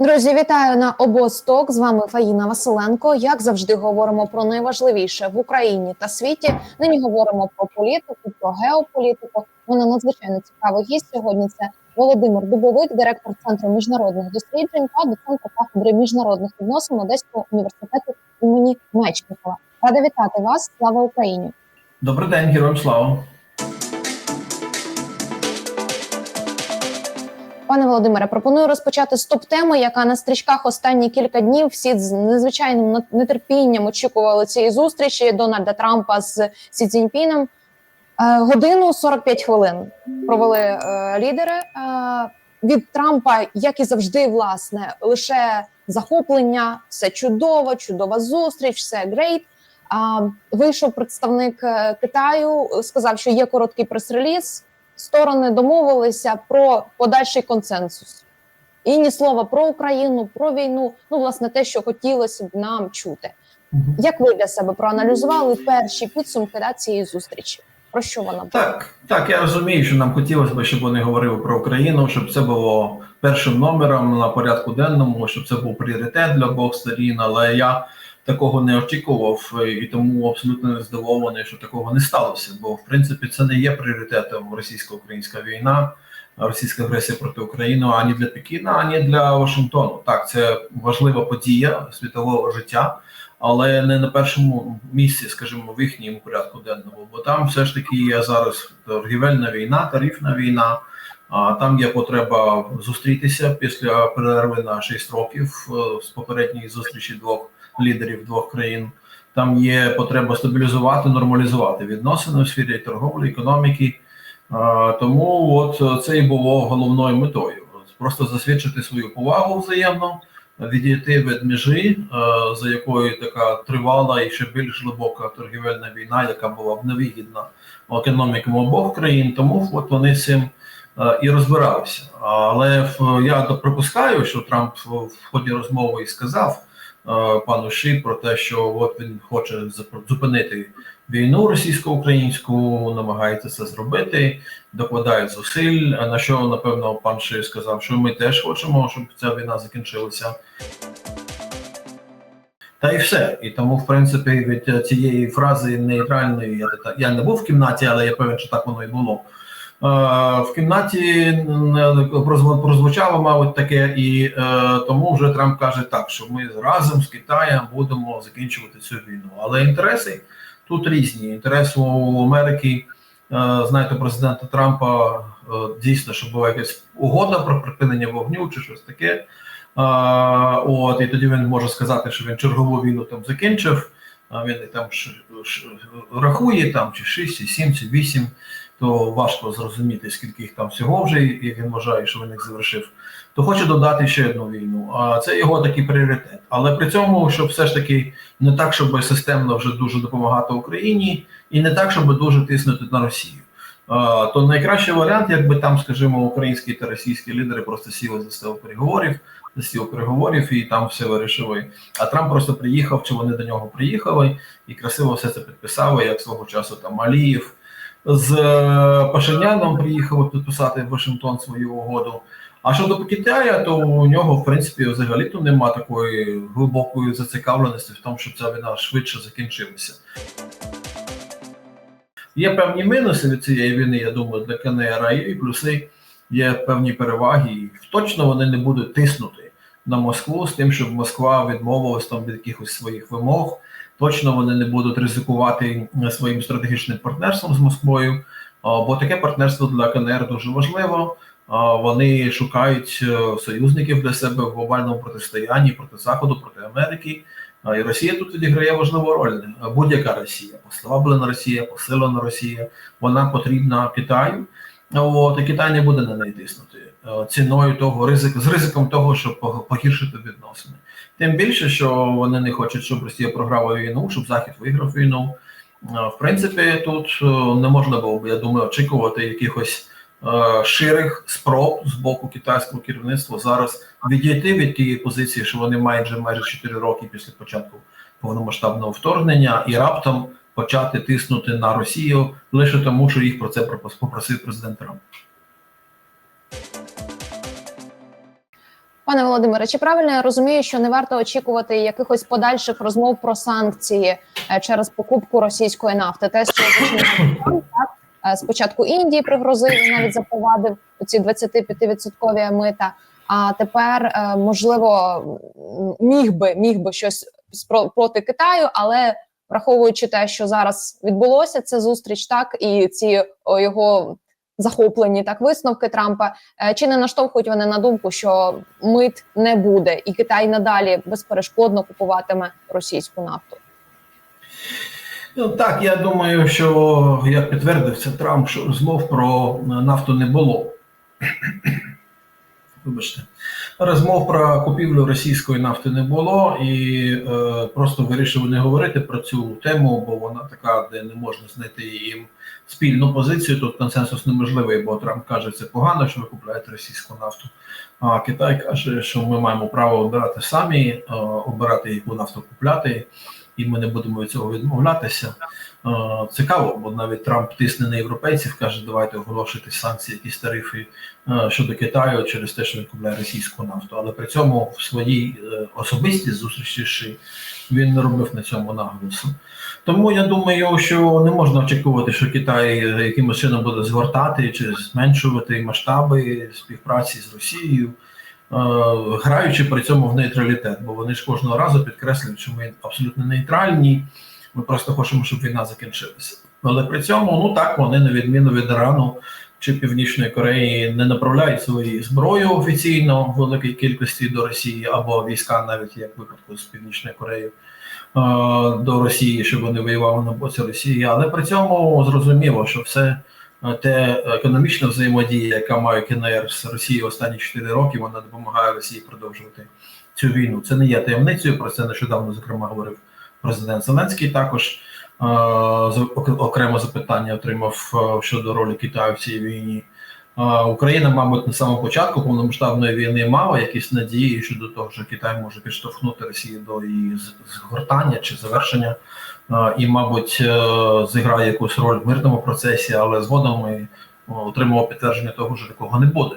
Друзі, вітаю на обосток. З вами Фаїна Василенко. Як завжди, говоримо про найважливіше в Україні та світі. Нині говоримо про політику, про геополітику. Вона надзвичайно цікавий гість сьогодні. Це Володимир Дубовик, директор центру міжнародних досліджень та доцент кафедри міжнародних відносин Одеського університету імені Мечникова. Рада вітати вас. Слава Україні! Добрий день, героям слава. Пане Володимире, пропоную розпочати з топ-теми, яка на стрічках останні кілька днів всі з незвичайним нетерпінням очікували цієї зустрічі Дональда Трампа з Сі Цзіньпіном. Е, Годину 45 хвилин провели е, лідери. Е, від Трампа, як і завжди, власне, лише захоплення, все чудово, чудова зустріч, все грейт. А вийшов представник е, Китаю, сказав, що є короткий прес-реліз. Сторони домовилися про подальший консенсус. І ні слова про Україну, про війну. Ну, власне, те, що хотілося б нам чути. Як ви для себе проаналізували перші підсумки да, цієї зустрічі? Про що вона була? Так, так, я розумію, що нам хотілося б, щоб вони говорили про Україну, щоб це було першим номером на порядку денному, щоб це був пріоритет для обох сторін, але я такого не очікував і тому абсолютно не здивований, що такого не сталося. Бо в принципі це не є пріоритетом російсько-українська війна, російська агресія проти України ані для Пекіна, ані для Вашингтону. Так, це важлива подія світового життя. але не на першому місці, скажімо, в їхньому порядку денному, бо там все ж таки є зараз торгівельна війна, тарифна війна. А там є потреба зустрітися після перерви на 6 років е, з попередньої зустрічі двох лідерів двох країн. Там є потреба стабілізувати, нормалізувати відносини у сфері торговлі, економіки. Тому от це і було головною метою: просто засвідчити свою повагу взаємно відійти від межі, е, за якою така тривала і ще більш глибока торгівельна війна, яка була б невигідна економікам обох країн, тому от вони цим е, і розбиралися. Але в- я припускаю, що Трамп в ході розмови і сказав пану Ші про те, що от він хоче зупинити війну російсько-українську, намагається це зробити, докладає зусиль. На що напевно пан Ши сказав, що ми теж хочемо, щоб ця війна закінчилася. Та і все. І тому, в принципі, від цієї фрази нейтральної я, я не був в кімнаті, але я певен, що так воно і було. Е, в кімнаті прозвучало, мабуть, таке, і е, тому вже Трамп каже так, що ми разом з Китаєм будемо закінчувати цю війну. Але інтереси тут різні. Інтерес у Америки, е, знаєте, президента Трампа дійсно, що була якась угода про припинення вогню чи щось таке. От, і тоді він може сказати, що він чергову війну там закінчив. Він там рахує там чи 6, чи 7, чи 8, то важко зрозуміти, скільки їх там всього вже, і він вважає, що він їх завершив. То хоче додати ще одну війну. А це його такий пріоритет. Але при цьому, щоб все ж таки не так, щоб системно вже дуже допомагати Україні, і не так, щоб дуже тиснути на Росію. То найкращий варіант, якби там, скажімо, українські та російські лідери просто сіли за стіл переговорів, за стіл переговорів і там все вирішили. А Трамп просто приїхав, чи вони до нього приїхали, і красиво все це підписали, як свого часу там Алієв з е, Пашиняном приїхав підписати в Вашингтон свою угоду. А щодо Китая, то у нього, в принципі, взагалі-то нема такої глибокої зацікавленості в тому, щоб ця війна швидше закінчилася. Є певні мінуси від цієї війни, я думаю, для КНР, і плюси є певні переваги. І точно вони не будуть тиснути на Москву з тим, щоб Москва відмовилась там від якихось своїх вимог. Точно вони не будуть ризикувати е, своїм стратегічним партнерством з Москвою, бо таке партнерство для КНР дуже важливо. Вони шукають е, союзників для себе в глобальному протистоянні проти Заходу, проти Америки. І Росія тут відіграє важливу роль. Будь-яка Росія, послаблена Росія, посилена Росія, вона потрібна Китаю. От, і Китай не буде на неї тиснути е, ціною того ризику, з ризиком того, щоб пог- погіршити відносини. Тим більше, що вони не хочуть, щоб Росія програла війну, щоб Захід виграв війну. Е, В принципі, тут е, не можна було б, я думаю, очікувати якихось е, ширих спроб з боку китайського керівництва зараз відійти від тієї позиції, що вони мають вже майже 4 роки після початку повномасштабного вторгнення і раптом почати тиснути на Росію лише тому, що їх про це попросив президент Трамп. Пане Володимире, чи правильно я розумію, що не варто очікувати якихось подальших розмов про санкції е, через покупку російської нафти? Те, що так Е, спочатку Індії пригрозив навіть запровадив ці 25% мита. А тепер е, можливо міг би міг би щось проти Китаю, але враховуючи те, що зараз відбулося, це зустріч, так і ці його захоплені так висновки Трампа. Е, Чи не наштовхують вони на думку, що мит не буде, і Китай надалі безперешкодно купуватиме російську нафту? Ну, так, я думаю, що як підтвердив це Трамп, що розмов про нафту не було. Вибачте, розмов про купівлю російської нафти не було, і е, просто вирішив не говорити про цю тему, бо вона така, де не можна знайти їм спільну позицію. Тут консенсус неможливий, бо Трамп каже, це погано, що ви купуєте російську нафту. А Китай каже, що ми маємо право обирати самі, е, обирати яку нафту купляти, і ми не будемо від цього відмовлятися. Е, Цікаво, бо навіть Трамп тисне на європейців, каже, давайте оголошувати санкції, якісь тарифи е, щодо Китаю через те, що він купляє російську нафту. Але при цьому в своїй е, особистій зустрічі він не робив на цьому наголосу. Тому я думаю, що не можна очікувати, що Китай якимось чином буде згортати чи зменшувати масштаби співпраці з Росією. Е, Граючи при цьому в нейтралітет, бо вони ж кожного разу підкреслюють, що ми абсолютно нейтральні, ми просто хочемо, щоб війна закінчилася. Але при цьому, ну так, вони на відміну від Ірану чи Північної Кореї не направляють свої зброю офіційно в великій кількості до Росії або війська, навіть як випадку з Північною Кореєю. е, До Росії, щоб вони воювали на боці Росії, але при цьому зрозуміло, що все те економічна взаємодія, яка має КНР з Росією останні 4 роки, вона допомагає Росії продовжувати цю війну. Це не є таємницею. Про це нещодавно зокрема говорив президент Зеленський. Також е, окремо запитання отримав е, щодо ролі Китаю в цій війні. Україна, мабуть, на самому початку повномасштабної війни мала якісь надії щодо того, що Китай може підштовхнути Росію до її згортання чи завершення, і, мабуть, е, зіграє якусь роль в мирному процесі, але згодом ми е, отримали підтвердження того, що такого не буде.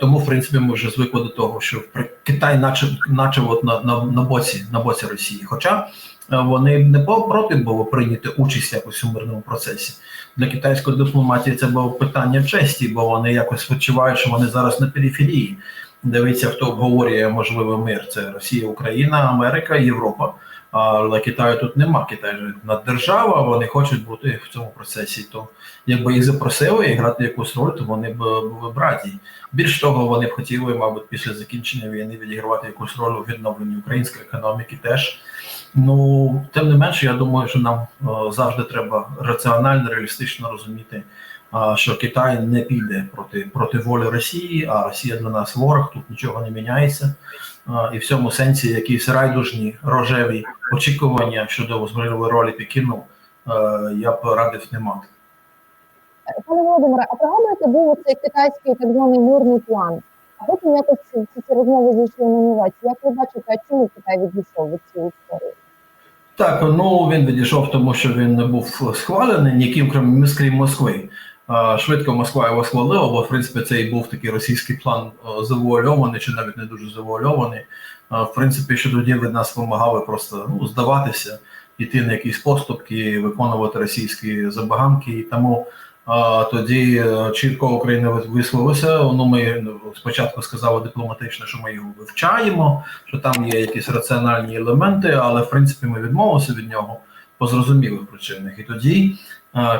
Тому, в принципі, ми вже звикли до того, що Китай, наче, наче от на, на, на боці на боці Росії. Хоча е, вони не проти було прийняти участь якось у мирному процесі. Для китайської дипломатії це було питання честі, бо вони якось відчувають, що вони зараз на периферії. Дивіться, хто обговорює можливий мир. Це Росія, Україна, Америка, Європа. Але Китаю тут нема. Китай же наддержава, вони хочуть бути в цьому процесі. То якби їх запросили і грати якусь роль, то вони б були б раді. Більш того, вони б хотіли, мабуть, після закінчення війни відігравати якусь роль у відновленні української економіки теж. Ну, тим не менше, я думаю, що нам е, завжди треба раціонально, реалістично розуміти, е, що Китай не піде проти, проти волі Росії, а Росія для нас ворог, тут нічого не міняється. І в цьому сенсі якісь райдужні рожеві очікування щодо можливої ролі Пекіну е, я б радив не мати. Пане Володимире, а пригадуєте, був цей китайський так званий мирний план? А потім якось ці, ці розмови зійшли на нівець. Як ви бачите, а чому Китай відійшов від цієї історії? Так, ну він відійшов, тому що він не був схвалений ніким, крім крім Москви. Швидко Москва його схвалила, бо в принципі це і був такий російський план е, завуальований, чи навіть не дуже завуальований. В принципі, що тоді від нас вимагали просто ну, здаватися, йти на якісь поступки, виконувати російські забаганки. І тому е, тоді е, чітко Україна висловилася. Ну, ми спочатку сказали дипломатично, що ми його вивчаємо, що там є якісь раціональні елементи, але в принципі ми відмовилися від нього по зрозумілих причинах. І тоді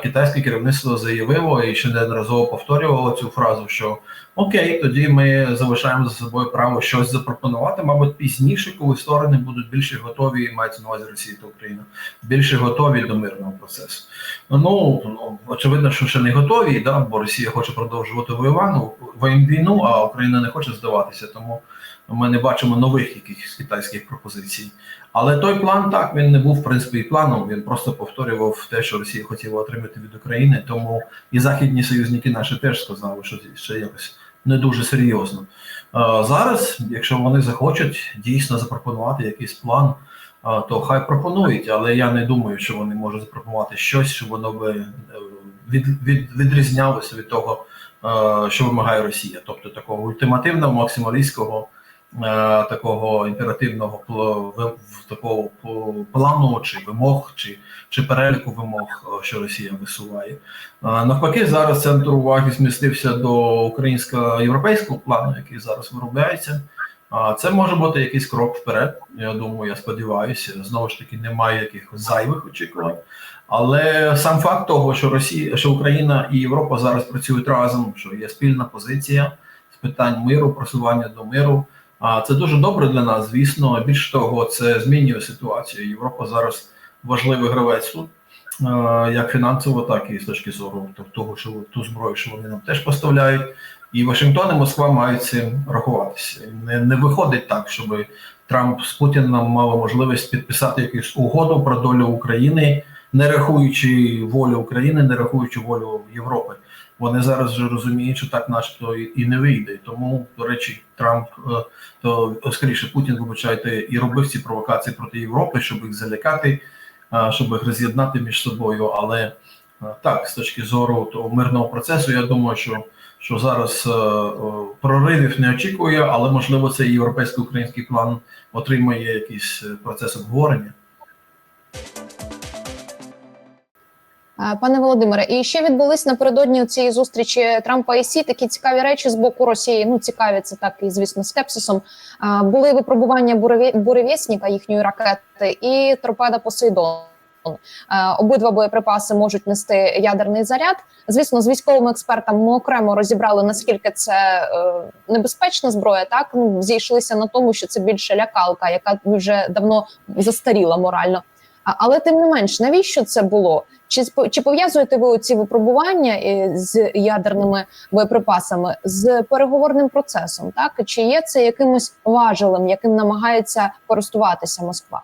китайське керівництво заявило і ще неодноразово повторювало цю фразу, що окей, тоді ми залишаємо за собою право щось запропонувати, мабуть, пізніше, коли сторони будуть більше готові, мається на увазі Росія та Україна, більше готові до мирного процесу. Ну, ну очевидно, що ще не готові, да, бо Росія хоче продовжувати воювану війну, а Україна не хоче здаватися. Тому ми не бачимо нових якихось китайських пропозицій. Але той план так він не був в принципі і планом. Він просто повторював те, що Росія хотіла отримати від України. Тому і західні союзники наші теж сказали, що ще якось не дуже серйозно. Зараз, якщо вони захочуть дійсно запропонувати якийсь план, то хай пропонують, але я не думаю, що вони можуть запропонувати щось, що воно би е, від, від, відрізнялося від того, що вимагає Росія, тобто такого ультимативного максималістського такого імперативного такого плану чи вимог, чи, чи переліку вимог, е, що Росія висуває. Е, Навпаки, зараз центр уваги змістився до українсько-європейського плану, який зараз виробляється. Це може бути якийсь крок вперед. Я думаю, я сподіваюся. Знову ж таки, немає якихось зайвих очікувань. Але сам факт того, що Росія, що Україна і Європа зараз працюють разом, що є спільна позиція з питань миру, просування до миру. А це дуже добре для нас, звісно. Більш того, це змінює ситуацію. Європа зараз важливий гравець тут, е, як фінансово, так і з точки зору того, що ту зброю, що вони нам теж поставляють. І Вашингтон і Москва мають цим рахуватися. Не, не виходить так, щоб Трамп з Путіном мали можливість підписати якусь угоду про долю України, не рахуючи волю України, не рахуючи волю Європи. Вони зараз вже розуміють, що так, начебто, і не вийде. Тому, до речі, Трамп е, то скоріше Путін, вибачайте, і робив ці провокації проти Європи, щоб їх залякати, е, щоб їх роз'єднати між собою. Але е, так, з точки зору того мирного процесу, я думаю, що що зараз е, е, проривів не очікує, але можливо цей європейський український план отримає якийсь е, процес обговорення. Пане Володимире, і ще відбулись напередодні цієї зустрічі Трампа і Сі такі цікаві речі з боку Росії. Ну цікаві це так і звісно скепсисом. Е, Були випробування буреві- їхньої ракети і торпеда Посейдон. Обидва боєприпаси можуть нести ядерний заряд. Звісно, з військовими експертами ми окремо розібрали наскільки це е, небезпечна зброя. Так ну зійшлися на тому, що це більше лякалка, яка вже давно застаріла морально. Але тим не менш, навіщо це було? Чи чи пов'язуєте ви ці випробування е, з ядерними боєприпасами з переговорним процесом? Так чи є це якимось важелем, яким намагається користуватися Москва?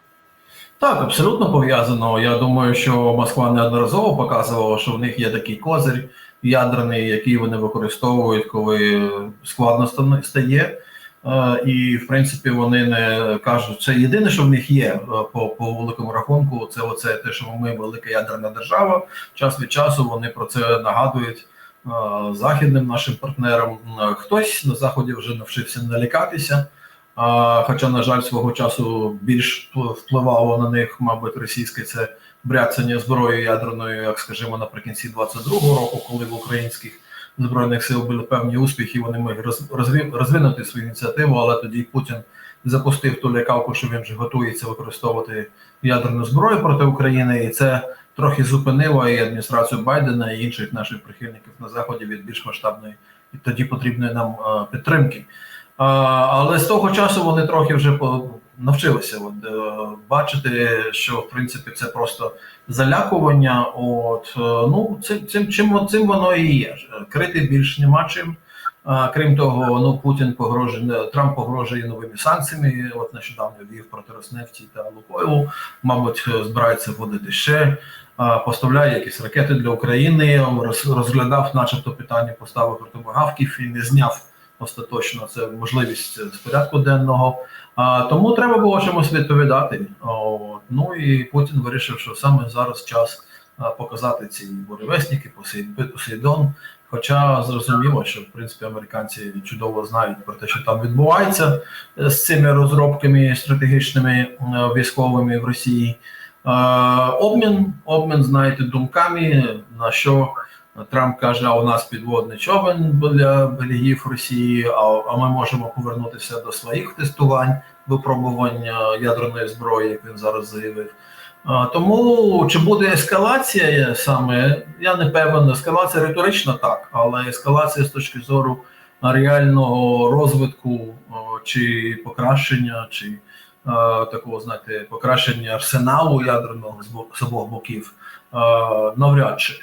Так, абсолютно пов'язано. Я думаю, що Москва неодноразово показувала, що в них є такий козир ядерний, який вони використовують, коли складно ста- стає. Е, І в принципі вони не кажуть, це єдине, що в них є е, по, по великому рахунку. Це оце те, що ми велика ядерна держава. Час від часу вони про це нагадують е, західним нашим партнерам. Хтось на заході вже навчився налякатися. Хоча, на жаль, свого часу більш впливало на них, мабуть, російське це бряцання зброєю ядерною, як скажімо, наприкінці 22-го року, коли в українських збройних сил були певні успіхи, вони могли роз- розвинути свою ініціативу, але тоді Путін запустив ту лякавку, що він вже готується використовувати ядерну зброю проти України, і це трохи зупинило і адміністрацію Байдена і інших наших прихильників на заході від більш масштабної і тоді потрібної нам е, підтримки. Але з того часу вони трохи вже навчилися от, е, бачити, що в принципі це просто залякування. От е, ну цим цим чим цим воно і є. Крити більш нема чим. А, крім того, ну Путін погрожує Трамп погрожує новими санкціями. От нещодавно ввів проти Роснефті та Лукойлу. Мабуть, збирається вводити ще. Поставляє якісь ракети для України. роз- Розглядав, начебто, питання поставок протибагавків і не зняв остаточно це можливість з порядку денного. А, тому треба було чомусь відповідати. О, ну і Путін вирішив, що саме зараз час показати ці буревесники, Посейд- Посейдон. Хоча зрозуміло, що в принципі американці чудово знають про те, що там відбувається е, з цими розробками стратегічними е, військовими в Росії. Обмін, обмін, знаєте, думками, на що Трамп каже, а у нас підводний човен біля берегів Росії, а, ми можемо повернутися до своїх тестувань, випробування ядерної зброї, як він зараз заявив. Тому чи буде ескалація саме, я не певен, ескалація риторична так, але ескалація з точки зору реального розвитку чи покращення, чи такого, знаєте, покращення арсеналу ядерного з обох боків, навряд чи. Е,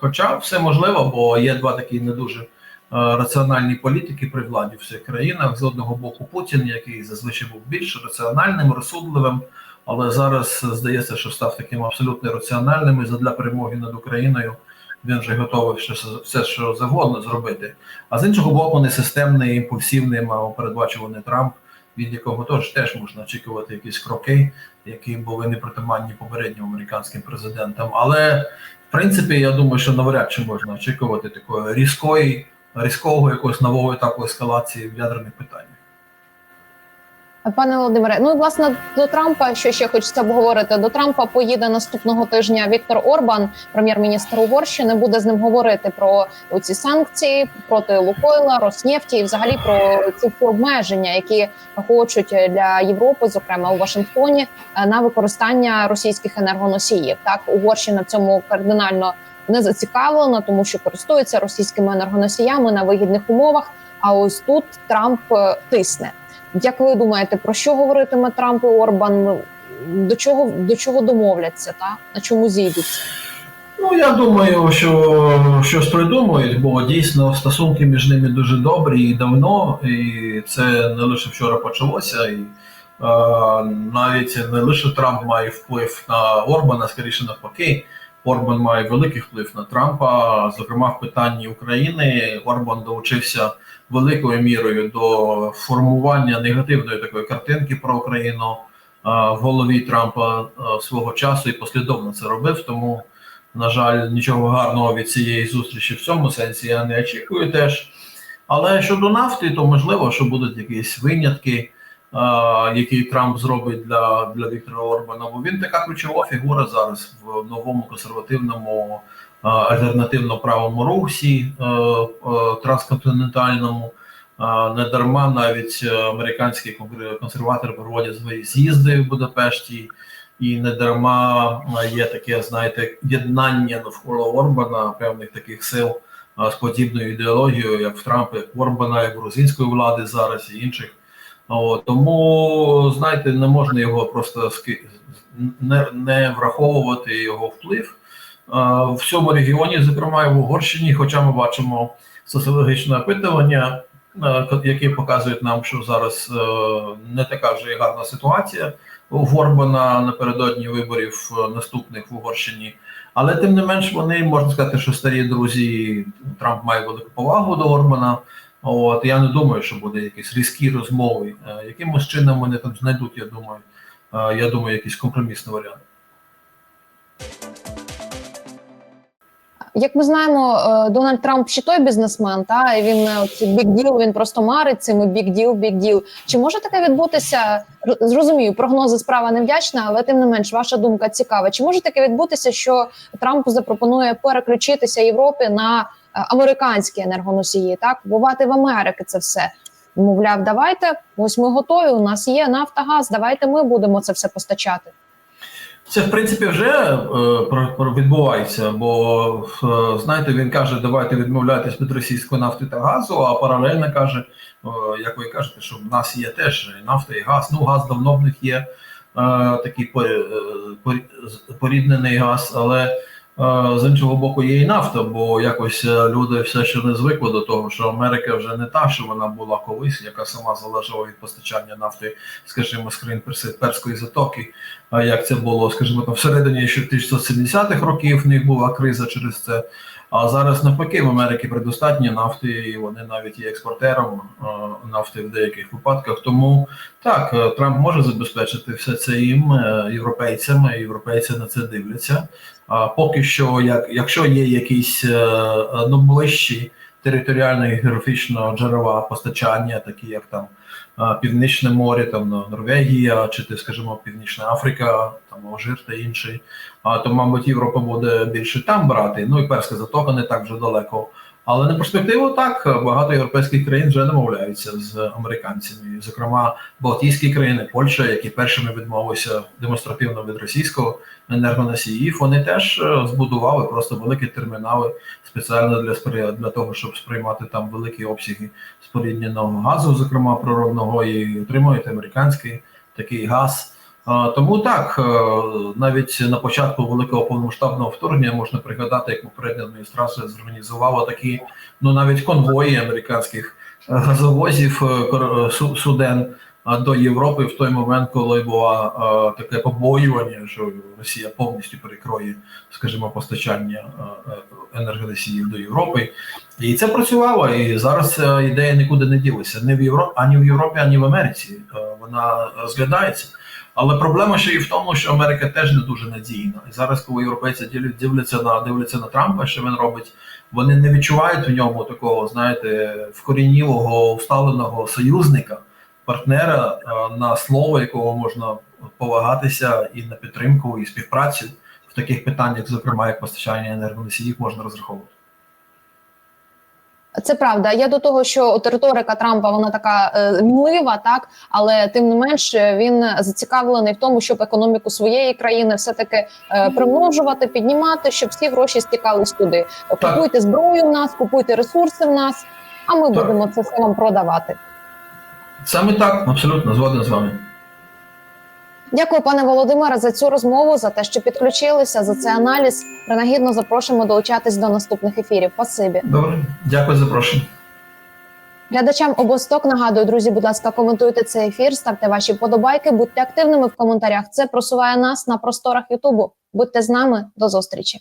Хоча все можливо, бо є два такі не дуже е, раціональні політики при владі в всіх країнах. З одного боку, Путін, який зазвичай був більш раціональним, розсудливим, але зараз е, здається, що став таким абсолютно раціональним і задля перемоги над Україною. Він вже готовий все, що завгодно зробити. А з іншого боку, несистемний, імпульсивний, малопередбачуваний Трамп, від якого теж теж можна очікувати якісь кроки, які були непритаманні попереднім американським президентам. Але в принципі, я думаю, що навряд чи можна очікувати такої різкої, різкого якогось нового етапу ескалації в ядерних питаннях. Пане Володимире, ну власне до Трампа, що ще хочеться обговорити, до Трампа поїде наступного тижня Віктор Орбан, прем'єр-міністр Угорщини, буде з ним говорити про ці санкції проти Лукойла, Роснефті і взагалі про ці обмеження, які хочуть для Європи, зокрема у Вашингтоні, е, на використання російських енергоносіїв. Так Угорщина в цьому кардинально не зацікавлена, тому що користується російськими енергоносіями на вигідних умовах. А ось тут Трамп е, тисне. Як ви думаєте, про що говоритиме Трамп і Орбан? До чого до чого домовляться? Та на чому зійдуться? Ну, я думаю, що щось придумають, бо дійсно стосунки між ними дуже добрі і давно, і це не лише вчора почалося. І е, навіть не лише Трамп має вплив на Орбана, скоріше навпаки. Орбан має великий вплив на Трампа. Зокрема, в питанні України Орбан долучився великою мірою до формування негативної такої картинки про Україну е, в голові Трампа е, свого часу і послідовно це робив. Тому, на жаль, нічого гарного від цієї зустрічі в цьому сенсі я не очікую теж. Але щодо нафти, то можливо, що будуть якісь винятки, е, які Трамп зробить для, для Віктора Орбана. Бо він така ключова фігура зараз в новому консервативному е, альтернативно правому русі е, трансконтинентальному. Не дарма навіть американські консерватори проводять свої з'їзди в Будапешті, і не дарма є таке, знаєте, єднання навколо Орбана певних таких сил з подібною ідеологією, як в Трампа, як Орбана, як грузинської влади зараз і інших. От, тому, знаєте, не можна його просто не, не враховувати його вплив в цьому регіоні, зокрема в Угорщині, хоча ми бачимо соціологічне опитування, які показують нам, що зараз е, не така вже і гарна ситуація у Орбана напередодні виборів е, наступних в Угорщині. Але тим не менш, вони можна сказати, що старі друзі Трамп має велику повагу до Орбана. От я не думаю, що буде якісь різкі розмови. Е, Якимось чином вони там знайдуть, я думаю. е, Я думаю, якийсь компромісний варіант. Як ми знаємо, е, Дональд Трамп ще той бізнесмен, та і він deal, він просто марить deal, big deal. Чи може таке відбутися? Зрозумію, прогнози справа невдячна, але тим не менш, ваша думка цікава. Чи може таке відбутися, що Трамп запропонує переключитися Європі на американські енергоносії? Так, купувати в Америки це все. Мовляв, давайте ось ми готові. У нас є нафта, газ. Давайте ми будемо це все постачати. Це в принципі вже е, відбувається, бо е, знаєте, він каже, давайте відмовляйтесь від російської нафти та газу, а паралельно каже, е, як ви кажете, що в нас є теж нафта і газ. Ну, газ давно в них є е, такий е, порі- поріднений газ, але е, з іншого боку є і нафта, бо якось е, люди все ще не звикли до того, що Америка вже не та, що вона була колись, яка сама залежала від постачання нафти, скажімо, з країн Перської затоки. Як це було, скажімо, там всередині ще 1970-х років в них була криза через це. А зараз навпаки в Америці предостатньо нафти, і вони навіть є експортером е, нафти в деяких випадках. Тому так, е, Трамп може забезпечити все це їм, е, європейцям, європейці на це дивляться. А поки що, як, якщо є якісь ну, ближчі територіально географічного географічно джерела постачання, такі як там Північне море, там ну, Норвегія, чи ти, скажімо, Північна Африка, там Алжир та інший, а то, мабуть, Європа буде більше там брати. Ну і перська затока не так вже далеко. Але на перспективу так багато європейських країн вже домовляються з американцями. Зокрема, Балтійські країни, Польща, які першими відмовилися демонстративно від російського енергоносіїв, вони теж е, збудували просто великі термінали спеціально для для того, щоб сприймати там великі обсяги спорідненого газу, зокрема природного, і отримують американський такий газ. Тому так, е, навіть на початку великого повномасштабного вторгнення можна пригадати, як попередня адміністрація зорганізувала такі, ну навіть конвої американських е, газовозів е, су- суден до Європи в той момент, коли було е, таке побоювання, що Росія повністю перекроє, скажімо, постачання е, е, енергоносіїв до Європи. І це працювало, і зараз ця ідея нікуди не ділася. Не в Європі, ані в Європі, ані в Америці. Е, Вона розглядається. Але проблема ще і в тому, що Америка теж не дуже надійна. І зараз, коли європейці дивляться на дивляться на Трампа, що він робить, вони не відчувають в ньому такого, знаєте, вкорінілого, усталеного союзника партнера, е, на слово, якого можна полагатися, і на підтримку, і співпрацю в таких питаннях, зокрема як постачання енергоносіїв, можна розраховувати. Це правда. Я до того, що от риторика Трампа вона така е, мінлива, так але тим не менш е, він зацікавлений в тому, щоб економіку своєї країни все таки е, примножувати, піднімати, щоб всі гроші стікались туди. Купуйте зброю в нас, купуйте ресурси в нас, а ми Так. будемо це все вам продавати. Саме так, абсолютно згоден з вами. Дякую, пане Володимире, за цю розмову, за те, що підключилися, за цей аналіз. Принагідно запрошуємо долучатись до наступних ефірів. Пасибі. Добре, дякую за запрошення. Глядачам обосток нагадую, друзі, будь ласка, коментуйте цей ефір, ставте ваші подобайки, будьте активними в коментарях. Це просуває нас на просторах Ютубу. Будьте з нами до зустрічі.